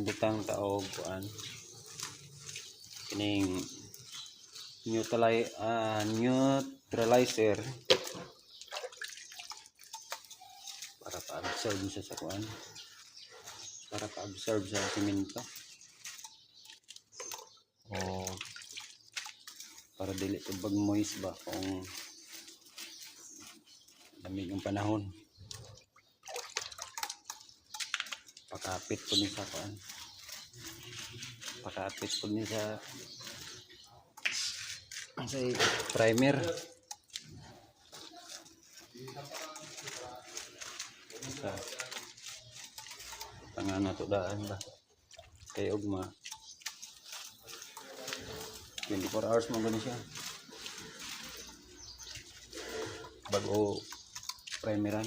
butang taog kuan. Kining neutrali ah, neutralizer. Para pa-absorb siya sa kuan. Para pa-absorb sa simento. O para dili to bag moist ba kung lamig ang panahon pakapit po ni sa kuan pakapit po ni sa sa primer. Sa tangan na daan ba? Kay ugma 24 hours mo gani siya. Bago primeran